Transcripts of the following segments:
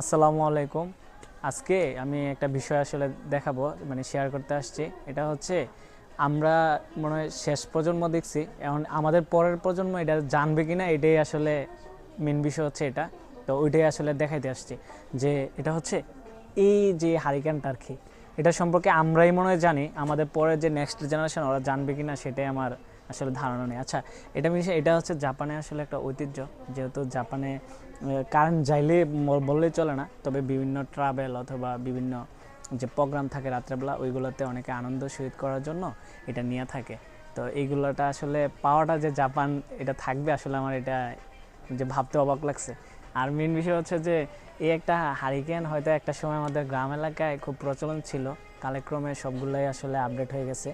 আসসালামু আলাইকুম। আজকে আমি একটা বিষয় আসলে দেখাবো মানে শেয়ার করতে আসছি। এটা হচ্ছে, আমরা মনে হয় শেষ প্রজন্ম দেখছি। এখন আমাদের পরের প্রজন্ম এটা জানবে কিনা, এটাই আসলে মেন বিষয় হচ্ছে এটা। তো ওইটাই আসলে দেখাইতে আসছি। যে এটা হচ্ছে, এই যে হারিকেনটা আর কি এটা সম্পর্কে আমরাই মনে হয় জানি। আমাদের পরের যে নেক্সট জেনারেশন ওরা জানবে কিনা, সেটাই আমার আসলে ধারণা নেই। আচ্ছা এটা এটা হচ্ছে জাপানে আসলে একটা ঐতিহ্য, যেহেতু জাপানে কারেন্ট যাইলে বললেই চলে না, তবে বিভিন্ন ট্রাভেল অথবা বিভিন্ন যে প্রোগ্রাম থাকে রাত্রেবেলা, ওইগুলোতে অনেকে আনন্দ সহিত করার জন্য এটা নিয়ে থাকে। তো এইগুলোটা আসলে পাওয়াটা যে জাপান, এটা থাকবে আসলে আমার এটা যে ভাবতে অবাক লাগছে। আর মেন বিষয় হচ্ছে যে, এই একটা হারিকেন হয়তো একটা সময় আমাদের গ্রাম এলাকায় খুব প্রচলন ছিল কালেক্রমে সবগুলোই আসলে আপডেট হয়ে গেছে।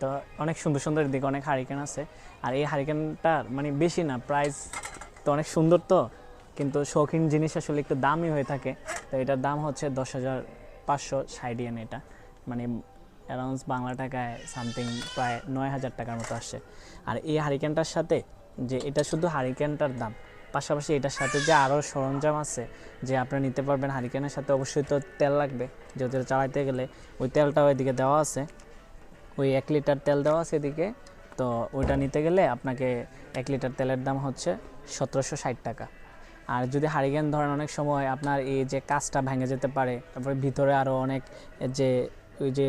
তো অনেক সুন্দর সুন্দর দিকে অনেক হারিকেন আছে। আর এই হারিকেনটার মানে বেশি না প্রাইস তো অনেক সুন্দর তো, কিন্তু শৌখিন জিনিস আসলে একটু দামই হয়ে থাকে। তো এটার দাম হচ্ছে দশ হাজার পাঁচশো ষাট ইয়েন এটা। মানে অ্যারাউন্ড বাংলা টাকায় সামথিং প্রায় নয় হাজার টাকার মতো আসছে। আর এই হারিকেনটার সাথে যে এটা শুধু হারিকেনটার দাম, পাশাপাশি এটার সাথে যে আরও সরঞ্জাম আছে, যে আপনি নিতে পারবেন হারিকেনের সাথে অবশ্যই তো তেল লাগবে। যেহেতু চালাইতে গেলে ওই তেলটাও এদিকে দেওয়া আছে। ওই এক লিটার তেল দেওয়া আছে এদিকে। তো ওইটা নিতে গেলে আপনাকে এক লিটার তেলের দাম হচ্ছে সতেরোশো ষাট টাকা। আর যদি হারিকেন ধরেন, অনেক সময় আপনার এই যে কাজটা ভেঙে যেতে পারে, তারপরে ভিতরে আরও অনেক যে, ওই যে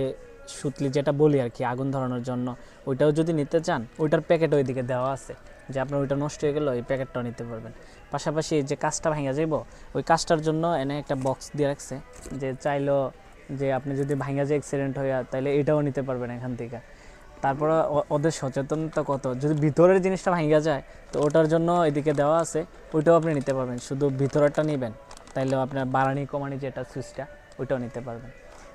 সুতলি যেটা বলি আর কি, আগুন ধরানোর জন্য, ওইটাও যদি নিতে চান, ওইটার প্যাকেট ওইদিকে দেওয়া আছে। যে আপনার ওইটা নষ্ট হয়ে গেলে ওই প্যাকেটটাও নিতে পারবেন। পাশাপাশি যে কাজটা ভেঙে যাইব, ওই কাজটার জন্য এনে একটা বক্স দিয়ে রাখছে, যে চাইলো যে আপনি যদি ভাঙা যে অ্যাক্সিডেন্ট হয়ে তাহলে এটাও নিতে পারবেন এখান থেকে। তারপরে ওদের সচেতনতা কত? যদি ভিতরের জিনিসটা ভাঙা যায়, তো ওটার জন্য এদিকে দেওয়া আছে, ওইটাও আপনি নিতে পারবেন। শুধু ভিতরেরটা নেবেন, তাইলেও আপনার বাড়ানি কমানি যেটা সুইচটা ওইটাও নিতে পারবেন।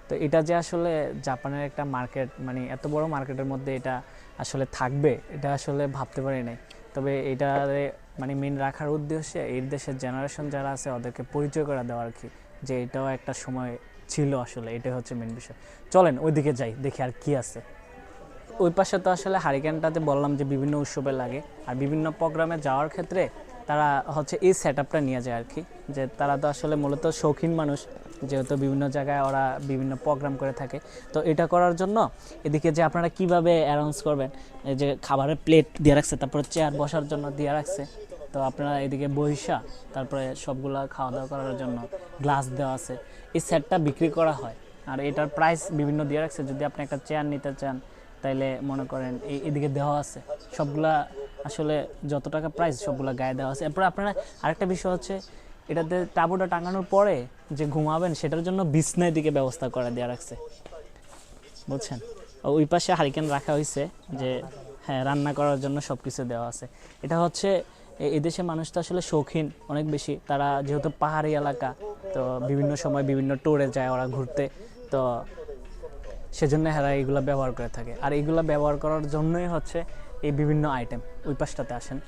তো এটা যে আসলে জাপানের একটা মার্কেট মানে এত বড় মার্কেটের মধ্যে এটা আসলে থাকবে, এটা আসলে ভাবতে পারি নাই। তবে এটা মানে মেন রাখার উদ্দেশ্যে এই দেশের জেনারেশন যারা আছে, ওদেরকে পরিচয় করে দেওয়া আর কি, যে এটাও একটা সময় ছিল আসলে, এটাই হচ্ছে মেন বিষয়। চলেন, ওইদিকে যাই, দেখি আর কি আছে। ওই পাশে তো আসলে হারিকেনটাতে বললাম যে বিভিন্ন উৎসবে লাগে, আর বিভিন্ন প্রোগ্রামে যাওয়ার ক্ষেত্রে তারা হচ্ছে এই সেট আপটা নিয়ে যায় আর কি, যে তারা তো আসলে মূলত শৌখিন মানুষ, যেহেতু বিভিন্ন জায়গায় ওরা বিভিন্ন প্রোগ্রাম করে থাকে। তো এটা করার জন্য এদিকে যে আপনারা কীভাবে অ্যারেঞ্জ করবেন, এই যে খাবারের প্লেট দিয়ে রাখছে, তারপর চেয়ার বসার জন্য দিয়ে রাখছে তো আপনারা এদিকে বহিষা তারপরে সবগুলা খাওয়া দাওয়া করার জন্য গ্লাস দেওয়া আছে। এই সেটটা বিক্রি করা হয়। আর এটার প্রাইস বিভিন্ন দিয়ে রাখছে। যদি আপনি একটা চেয়ার নিতে চান, তাইলে মনে করেন এই এদিকে দেওয়া আছে। সবগুলা আসলে যত টাকা প্রাইস সবগুলা গায়ে দেওয়া আছে। এরপর আপনারা আরেকটা বিষয় হচ্ছে, এটাতে টাবুটা টাঙানোর পরে যে ঘুমাবেন, সেটার জন্য বিছনা এদিকে ব্যবস্থা করে দেওয়া রাখছে। বুঝছেন? ওই পাশে হারিকেন রাখা হয়েছে যে হ্যাঁ রান্না করার জন্য সব কিছু দেওয়া আছে। এটা হচ্ছে এদেশে মানুষ তো আসলে শৌখিন অনেক বেশি। তারা যেহেতু পাহাড়ি এলাকা, তো বিভিন্ন সময় বিভিন্ন ট্যুরে যায় ওরা ঘুরতে, তো সেজন্য এরা এইগুলো ব্যবহার করে থাকে। আর এইগুলো ব্যবহার করার জন্যই হচ্ছে এই বিভিন্ন আইটেম ওই পাশটাতে আসেন।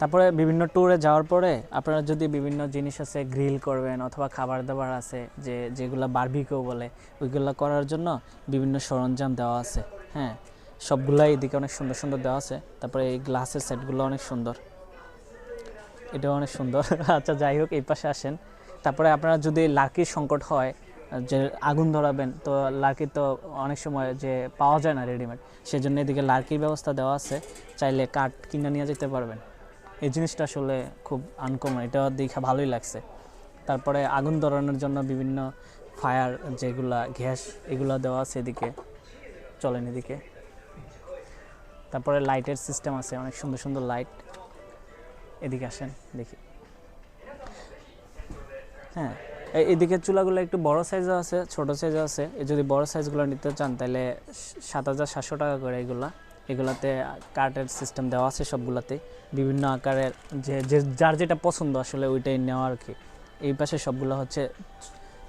তারপরে বিভিন্ন ট্যুরে যাওয়ার পরে আপনারা যদি বিভিন্ন জিনিস আছে গ্রিল করবেন অথবা খাবার দাবার আছে, যে যেগুলো বারবিকেও বলে, ওইগুলো করার জন্য বিভিন্ন সরঞ্জাম দেওয়া আছে হ্যাঁ? সবগুলাই এদিকে অনেক সুন্দর সুন্দর দেওয়া আছে। তারপরে এই গ্লাসের সেটগুলো অনেক সুন্দর। এটাও অনেক সুন্দর। আচ্ছা যাই হোক, এই পাশে আসেন। তারপরে আপনারা যদি লাকির সংকট হয়, যে আগুন ধরাবেন, তো লাকি তো অনেক সময় যে পাওয়া যায় না রেডিমেড সেজন্য এদিকে লাকির ব্যবস্থা দেওয়া আছে। চাইলে কাঠ কিনে নিয়ে যেতে পারবেন। এই জিনিসটা আসলে খুব আনকমন এটা দেখে ভালোই লাগছে। তারপরে আগুন ধরানোর জন্য বিভিন্ন ফায়ার যেগুলা, গ্যাস, এগুলো দেওয়া আছে এদিকে। চলেন এদিকে। তারপরে লাইটের সিস্টেম আছে, অনেক সুন্দর সুন্দর লাইট। এদিকে আসেন, দেখি। হ্যাঁ এদিকে চুলাগুলো একটু বড় সাইজও আছে, ছোট সাইজও আছে। যদি বড় সাইজগুলো নিতে চান, তাহলে সাত হাজার সাতশো টাকা করে এগুলা। এগুলাতে কাঠের সিস্টেম দেওয়া আছে সবগুলাতে বিভিন্ন আকারের যে যার যেটা পছন্দ আসলে ওইটাই নেওয়া আর কি। এই পাশে সবগুলো হচ্ছে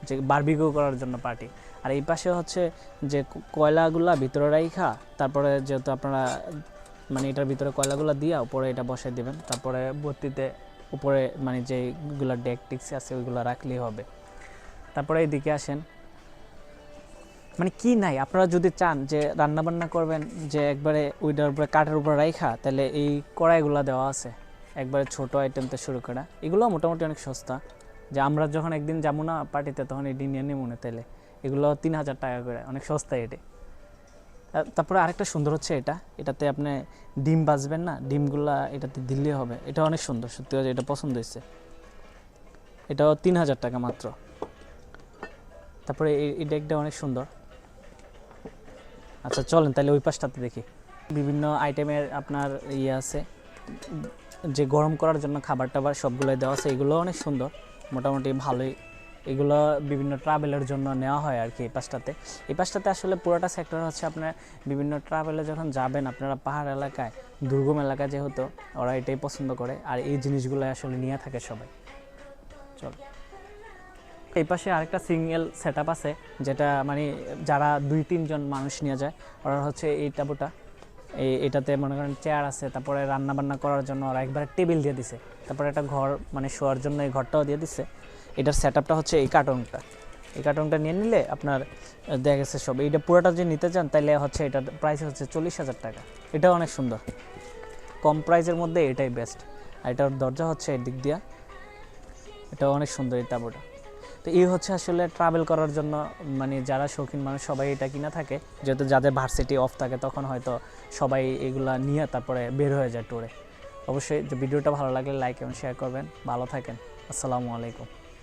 যে বারবিকিউ করার জন্য পার্টি আর এই পাশে হচ্ছে যে কয়লাগুলা ভিতরে রাইখা, তারপরে যেহেতু আপনারা মানে এটার ভিতরে কয়লাগুলো দিয়া উপরে এটা বসাই দিবেন, তারপরে ভর্তিতে উপরে মানে যেগুলো ডেক টিক্সি আছে ওইগুলো রাখলেই হবে। তারপরে এইদিকে আসেন। মানে কি নাই? আপনারা যদি চান যে রান্না বান্না করবেন, যে একবারে ওইটার উপরে, কাঠের উপরে রাইখা, তাহলে এই কড়াইগুলো দেওয়া আছে। একবারে ছোট আইটেম থেকে শুরু করা। এগুলো মোটামুটি অনেক সস্তা। যে আমরা যখন একদিন যাব না পার্টিতে তখন এটি নিয়ে নেব না তাইলে। এগুলো তিন হাজার টাকা করে, অনেক সস্তায় এটি। তারপরে আরেকটা সুন্দর হচ্ছে এটা। এটাতে আপনি ডিম বাজবেন না, ডিমগুলা এটাতে দিলে হবে। এটা অনেক সুন্দর, সত্যি কথা এটা পছন্দ হয়েছে। এটাও তিন হাজার টাকা মাত্র। তারপরে এই ডেকটা অনেক সুন্দর। আচ্ছা চলেন তাহলে ওই পাশটাতে দেখি। বিভিন্ন আইটেমের আপনার ইয়ে আছে। যে গরম করার জন্য খাবার টাবার সবগুলোই দেওয়া আছে, এগুলো অনেক সুন্দর। মোটামুটি ভালোই। এগুলো বিভিন্ন ট্রাভেলের জন্য নেওয়া হয় আর কি এই পাশটাতে। এই পাশটাতে আসলে পুরোটা সেক্টর হচ্ছে আপনার বিভিন্ন ট্রাভেলে যখন যাবেন আপনারা পাহাড় এলাকায়, দুর্গম এলাকায় যেহেতু, ওরা এটাই পছন্দ করে। আর এই জিনিসগুলো আসলে নিয়ে থাকে সবাই। চল। এই পাশে আরেকটা সিঙ্গেল সেট আছে, যেটা মানে যারা দুই তিনজন মানুষ নিয়ে যায়, ওরা হচ্ছে এই টাবুটা এই এটাতে মনে করেন চেয়ার আছে, তারপরে রান্না বান্না করার জন্য ওরা একবারে টেবিল দিয়ে দিছে। তারপরে একটা ঘর মানে শোয়ার জন্য এই ঘরটাও দিয়ে দিছে। এটার সেট আপটা হচ্ছে এই কার্টনটা। এই কার্টনটা নিয়ে নিলে আপনার দেখা গেছে সব। এইটা পুরোটা যদি নিতে চান তাহলে হচ্ছে এটার প্রাইস হচ্ছে চল্লিশ হাজার টাকা। এটাও অনেক সুন্দর। কম প্রাইসের মধ্যে এটাই বেস্ট আর এটার দরজা হচ্ছে এই দিক দিয়া। এটা অনেক সুন্দর এই তাঁবুটা। তো এই হচ্ছে আসলে ট্রাভেল করার জন্য মানে যারা শৌখিন মানুষ, সবাই এটা কিনা থাকে। যেহেতু যাদের ভার্সিটি অফ থাকে, তখন হয়তো সবাই এগুলা নিয়ে তারপরে বের হয়ে যায় ট্যুরে অবশ্যই ভিডিওটা ভালো লাগলে লাইক এবং শেয়ার করবেন। ভালো থাকেন। আসসালামু আলাইকুম।